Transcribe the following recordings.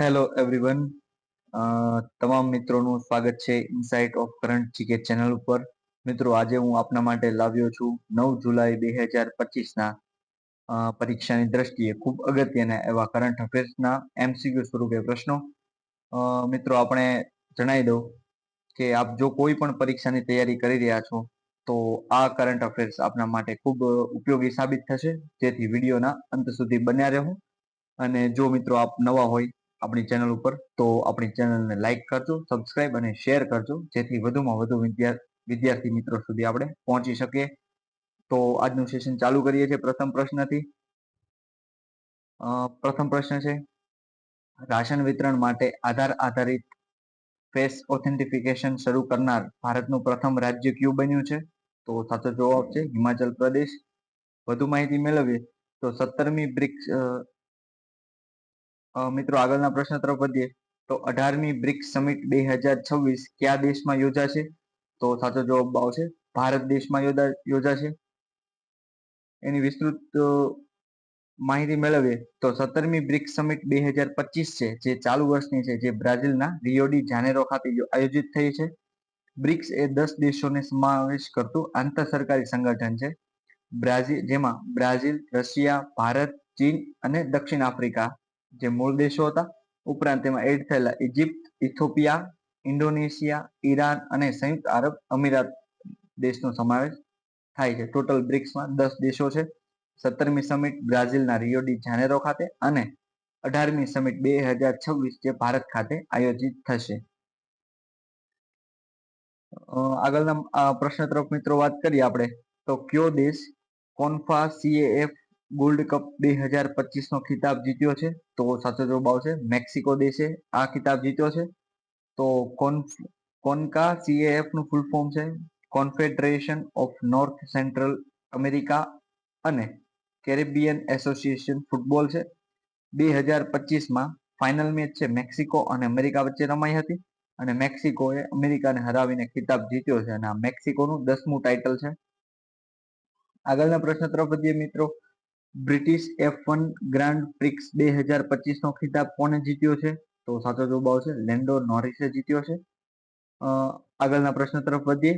Hello everyone તમામ મિત્રોનું સ્વાગત છે insight of current GK channel ઉપર. મિત્રો, આજે હું આપના માટે લાવ્યો છું નવ જુલાઈ બે હજાર પચીસના પરીક્ષાની દ્રષ્ટિએ ખૂબ અગત્યના એવા કરંટ અફેર્સના એમસીક્યુ સ્વરૂપે પ્રશ્નો. મિત્રો, આપણે જણાવી દઉં કે આપ જો કોઈ પણ પરીક્ષાની તૈયારી કરી રહ્યા છો, તો આ કરંટ અફેર્સ આપના માટે ખૂબ ઉપયોગી સાબિત થશે. જેથી વિડીયોના અંત સુધી બન્યા રહેવું અને જો મિત્રો આપ નવા હોય આપણી ચેનલ ઉપર, તો આપણી ચેનલને લાઈક કરજો સબસ્ક્રાઇબ અને શેર કરજો, જેથી વધુમાં વધુ વિદ્યાર્થી મિત્રો સુધી આપણે પહોંચી શકીએ. તો આજનું સેશન ચાલુ કરીએ છીએ પ્રથમ પ્રશ્નથી. પ્રથમ પ્રશ્ન છે, રાશન વિતરણ માટે આધાર આધારિત ફેસ ઓથેન્ટિફિકેશન શરૂ કરનાર ભારતનું પ્રથમ રાજ્ય કયું બન્યું છે? તો સાચો જવાબ છે, હિમાચલ પ્રદેશ. વધુ માહિતી મેળવીએ, તો સત્તરમી બ્રિક્સ મિત્રો આગળના પ્રશ્ન તરફ વધીએ. તો અઢારમી બ્રિક્સ સમિટ બે હજાર છવ્વીસ કયા દેશમાં યોજાશે? તો સાચો જવાબ આવશે, ભારત દેશમાં યોજાશે. એની વિસ્તૃત માહિતી મેળવીએ. તો સત્તરમી બ્રિક્સ સમિટ બે હજાર પચીસ છે, જે ચાલુ વર્ષની છે, જે બ્રાઝિલના રિયોડી જાનેરો ખાતે આયોજિત થઈ છે. બ્રિક્સ એ દસ દેશોને સમાવેશ કરતું આંતર સરકારી સંગઠન છે. બ્રાઝિલ, જેમાં બ્રાઝિલ, રશિયા, ભારત, ચીન અને દક્ષિણ આફ્રિકા. જે મૂળ દેશો હતા, ઉપરાંત તેમાં એડ થયેલા ઇજિપ્ત ઇથોપિયા ઇન્ડોનેશિયા ઈરાન અને સંયુક્ત આરબ અમીરાત દેશનો સમાવેશ થાય છે. ટોટલ બ્રિક્સમાં દસ દેશો છે. સત્તરમી સમિટ બ્રાઝિલના રિયોડી જાનેરો ખાતે અને અઢારમી સમિટ બે હજાર છવ્વીસ જે ભારત ખાતે આયોજિત થશે. આગળના પ્રશ્ન તરફ મિત્રો વાત કરીએ આપણે, તો કયો દેશ કોન્ફા સીએએફ ગોલ્ડ કપ બે હજાર પચીસ નો ખિતાબ જીત્યો છે, તો સાચો જવાબ આવશે મેક્સિકો દેશે આ ખિતાબ જીત્યો છે. તો કોન્કા સીએએફનું ફૂલ ફોર્મ છે Confederation of North Central America અને કેરેબિયન એસોસિએશન ફૂટબોલ છે. બે હજાર પચીસમાં ફાઇનલ મેચ છે મેક્સિકો અને અમેરિકા વચ્ચે રમાઈ હતી અને મેક્સિકોએ અમેરિકાને હરાવીને ખિતાબ જીત્યો છે અને આ મેક્સિકોનું દસમું ટાઇટલ છે. આગળના પ્રશ્ન તરફ વધીએ મિત્રો. British F one Grand Prix બે હજાર પચીસ નો ખિતાબ કોને જીત્યો છે? તો સાચો જવાબ આવશે લેન્ડો નોરિસે જીત્યો છે. આગળના પ્રશ્ન તરફ વધીએ.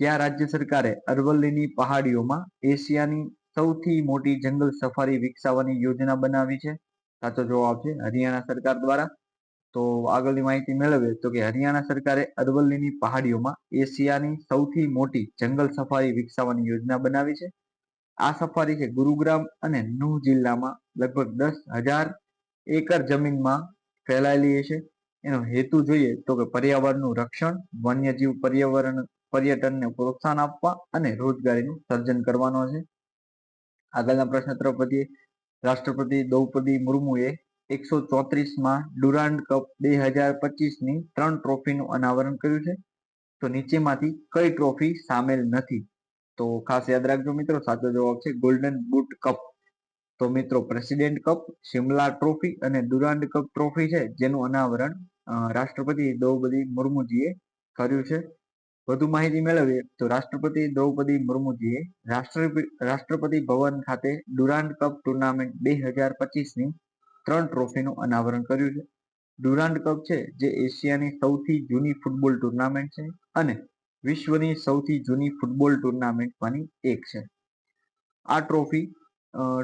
ક્યાં રાજ્ય સરકારે અરવલ્લીની પહાડીઓમાં એશિયાની સૌથી મોટી જંગલ સફારી વિકસાવવાની યોજના બનાવી છે? સાચો જવાબ છે હરિયાણા સરકાર દ્વારા. તો આગળની માહિતી મેળવીએ તો કે હરિયાણા સરકારે અરવલ્લીની પહાડીઓમાં એશિયાની સૌથી મોટી જંગલ સફારી વિકસાવવાની યોજના બનાવી છે. આ સફારી છે ગુરુગ્રામ અને નુહ જિલ્લામાં લગભગ દસ હજાર એકર જમીનમાં ફેલાયેલી છે એનો હેતુ જોઈએ તો કે પર્યાવરણનું રક્ષણ, વન્યજીવ પર્યાવરણ, પર્યટનને પ્રોત્સાહન આપવા અને રોજગારીનું સર્જન કરવાનો છે. આગળના પ્રશ્ન તરફ રાષ્ટ્રપતિ દ્રૌપદી મુર્મુએ એકસો ચોત્રીસમાં ડુરાન્ડ કપ બે હજાર પચીસની ત્રણ ટ્રોફીનું અનાવરણ કર્યું છે. તો નીચેમાંથી કઈ ટ્રોફી સામેલ નથી? તો ખાસ યાદ રાખજો મિત્રો, સાચો જવાબ છે ગોલ્ડન બુટ કપ તો મિત્રો પ્રેસિડેન્ટ કપ શિમલા ટ્રોફી અને દુરાંડ કપ ટ્રોફી છે, જેનું અનાવરણ રાષ્ટ્રપતિ દ્રૌપદી મુર્મુજીએ કર્યું છે. વધુ માહિતી મેળવીએ તો રાષ્ટ્રપતિ દ્રૌપદી મુર્મુજીએ રાષ્ટ્રપતિ ભવન ખાતે ડુરાન્ડ કપ ટુર્નામેન્ટ બે હજાર પચીસની ત્રણ ટ્રોફીનું અનાવરણ કર્યું છે. ડુરાન્ડ કપ છે, જે એશિયાની સૌથી જૂની ફૂટબોલ ટુર્નામેન્ટ છે અને વિશ્વની સૌથી જૂની ફૂટબોલ ટુર્નામેન્ટમાંની એક છે. આ ટ્રોફી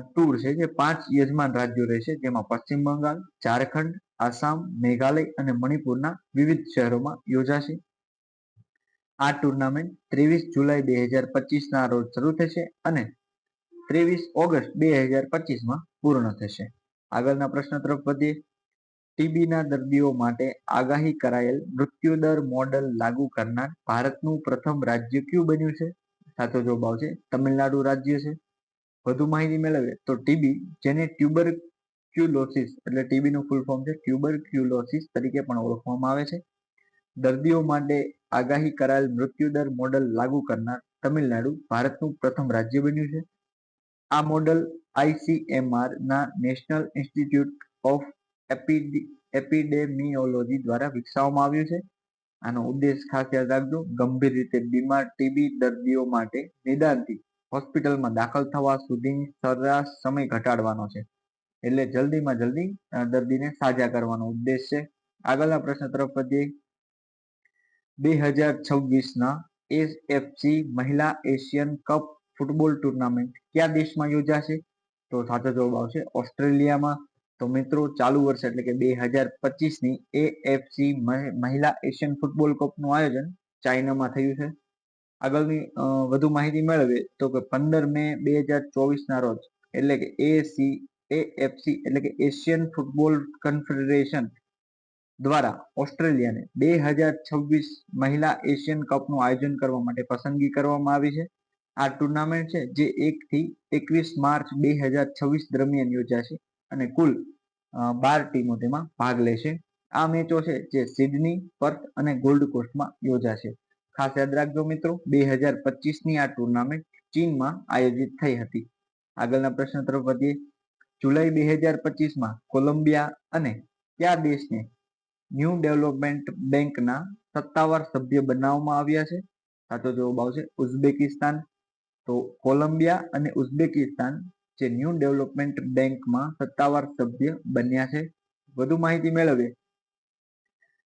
ટૂર છે જે પાંચ યજમાન રાજ્યો રહેશે, જેમાં પશ્ચિમ બંગાળ, ઝારખંડ, આસામ, મેઘાલય અને મણિપુરના વિવિધ શહેરોમાં યોજાશે. આ ટુર્નામેન્ટ ત્રેવીસ જુલાઈ બે હજાર પચીસના રોજ શરૂ થશે અને ત્રેવીસ ઓગસ્ટ બે હજાર પચીસમાં પૂર્ણ થશે. આગળના પ્રશ્ન તરફ વધીએ. ટીબીના દર્દીઓ માટે આગાહી કરાયેલ મૃત્યુદર મોડલ લાગુ કરનાર ભારતનું પ્રથમ રાજ્ય કયું બન્યું છે? સાચો જવાબ આવશે તમિલનાડુ રાજ્ય છે. વધુ માહિતી મેળવીએ તો ટીબી, જેને ટ્યુબર ક્યુલોસિસ એટલે ટીબીનું ફૂલ ફોર્મ છે ટ્યુબર ક્યુલોસિસ તરીકે પણ ઓળખવામાં આવે છે. દર્દીઓ માટે આગાહી કરાયેલ મૃત્યુદર મોડલ લાગુ કરનાર તમિલનાડુ ભારતનું પ્રથમ રાજ્ય બન્યું છે. આ મોડલ આઈસીએમઆર ના નેશનલ ઇન્સ્ટિટ્યૂટ ઓફ એપિડેમિયોલોજી દ્વારા વિકસાવવામાં આવ્યું છે. આનો ઉદ્દેશ ખાસ યાદ રાખજો, ગંભીર રીતે બીમાર ટીબી દર્દીઓ માટે નિદાનથી હોસ્પિટલમાં દાખલ થવા સુધીની સરેરાશ સમય ઘટાડવાનો છે. એટલે જલ્દીમાં જલ્દી દર્દીને સાજા કરવાનો ઉદ્દેશ છે. આગળના પ્રશ્ન તરફ વધીએ. બે હજાર છવ્વીસના એસએફસી મહિલા એશિયન કપ ફૂટબોલ ટુર્નામેન્ટ કયા દેશમાં યોજાશે? તો સાચો જવાબ આવશે ઓસ્ટ્રેલિયામાં. તો મિત્રો, ચાલુ વર્ષ એટલે કે બે હજાર પચીસની એએફસી મહિલા એશિયન ફૂટબોલ કપનું આયોજન ચાઇનામાં થયું છે. આગળની વધુ માહિતી મેળવીએ તો કે પંદર મે બે હજાર ચોવીસના રોજ એટલે કે એસી એએફસી એટલે કે એશિયન ફૂટબોલ કન્ફેડરેશન દ્વારા ઓસ્ટ્રેલિયાને બે હજાર છવ્વીસ મહિલા એશિયન કપનું આયોજન કરવા માટે પસંદગી કરવામાં આવી છે. આ ટુર્નામેન્ટ છે જે એક થી એકવીસ માર્ચ બે હજાર છવ્વીસ દરમિયાન યોજાશે. અને કુલ બાર ટીમો તેમાં ભાગ લેશે. આ મેચો છે જે સિડની, પર્થ અને ગોલ્ડ કોસ્ટમાં યોજાશે. ખાસ યાદ રાખજો મિત્રો, બે હજાર પચીસની આ ટુર્નામેન્ટ ચીનમાં આયોજિત થઈ હતી. આગળના પ્રશ્ન તરફ વધીએ. જુલાઈ બે હજાર પચીસમાં કોલંબિયા અને કયા દેશને ન્યૂ ડેવલપમેન્ટ બેંકના સત્તાવાર સભ્ય બનાવવામાં આવ્યા છે? સાચો જવાબ આવશે ઉઝબેકિસ્તાન. તો કોલંબિયા અને ઉઝબેકિસ્તાન જે ન્યૂ ડેવલપમેન્ટ બેંકમાં સત્તાવાર સભ્ય બન્યા છે. વધુ માહિતી મેળવીએ.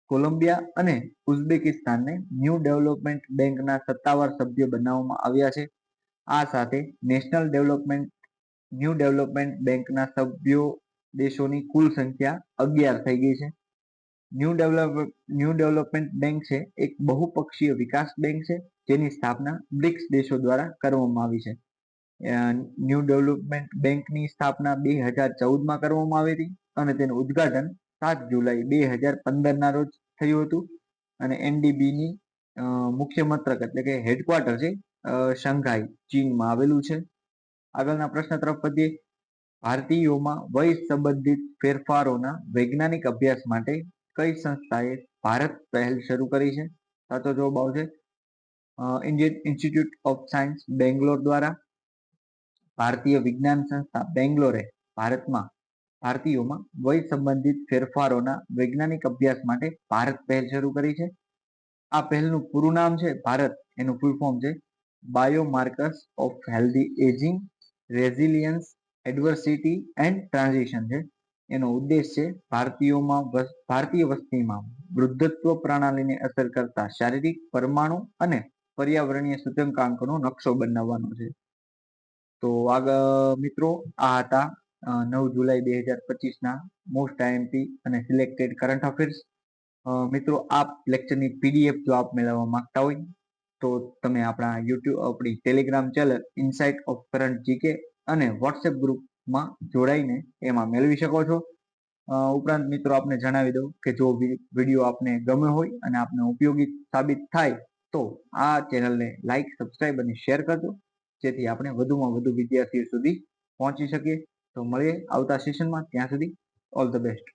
કોલંબિયા અને ઉઝબેકિસ્તાનને ન્યૂ ડેવલપમેન્ટ બેંકના સત્તાવાર સભ્ય બનાવવામાં આવ્યા છે. આ સાથે નેશનલ ડેવલપમેન્ટ, ન્યૂ ડેવલપમેન્ટ બેંકના સભ્યો દેશોની કુલ સંખ્યા અગિયાર થઈ ગઈ છે. New develop, new development bank છે, એક બહુપક્ષીય વિકાસ બેંક છે, જેની સ્થાપના બ્રિક્સ દેશો દ્વારા કરવામાં આવી છે. ન્યૂ ડેવલપમેન્ટ બેંકની સ્થાપના બે હજાર ચૌદમાં કરવામાં આવી હતી અને તેનું ઉદ્ઘાટન સાત જુલાઈ બે હજાર પંદરના રોજ થયું હતું. અને એનડીબીની મુખ્ય મથક એટલે કે હેડક્વાર્ટર છે શંઘાઈ, ચીનમાં આવેલું છે. આગળના પ્રશ્ન તરફ વધીએ. ભારતીયોમાં વય સંબંધિત ફેરફારોના વૈજ્ઞાનિક અભ્યાસ માટે કઈ સંસ્થાએ ભારત પહેલ શરૂ કરી છે? સાચો જવાબ આવશે. Indian Institute of Science Bangalore દ્વારા. ભારતીય વિજ્ઞાન સંસ્થા બેંગ્લોરે ભારતમાં ભારતીયોમાં વય સંબંધિત ફેરફારોના વૈજ્ઞાનિક અભ્યાસ માટે ભારત પહેલ શરૂ કરી છે. આ પહેલનું પૂરું નામ છે ભારત. એનું ફૂલ ફોર્મ છે biomarkers of healthy ageing resilience adversity and transition છે. એનો ઉદ્દેશ છે ભારતીયોમાં ભારતીય વસ્તીમાં વૃદ્ધત્વ પ્રણાલીને અસર કરતા શારીરિક પરમાણુ અને પર્યાવરણીય સૂચકાંકનો નકશો બનાવવાનો છે. તો આગળ મિત્રો આ હતા નવ જુલાઈ બે હજાર પચીસના મોસ્ટ આઈએમપી અને સિલેક્ટેડ કરંટ અફેર્સ મિત્રો આપ લેક્ચરની પીડીએફ જો આપ મેળવવા માંગતા હોય, તો તમે આપણા યુટ્યુબ આપણી Telegram channel insight of current GK અને વોટ્સએપ ગ્રુપમાં જોડાઈને એમાં મેળવી શકો છો. ઉપરાંત મિત્રો આપને જણાવી દઉં કે જો વીડિયો આપને ગમ્યો હોય અને આપને ઉપયોગી સાબિત થાય, તો આ ચેનલને લાઇક સબસ્ક્રાઇબ અને શેર કરજો. જેથી આપણે વધુમાં વધુ વિદ્યાર્થીઓ સુધી પહોંચી શકીએ. તો મળીએ આવતા સેશનમાં ત્યાં સુધી ઓલ ધ બેસ્ટ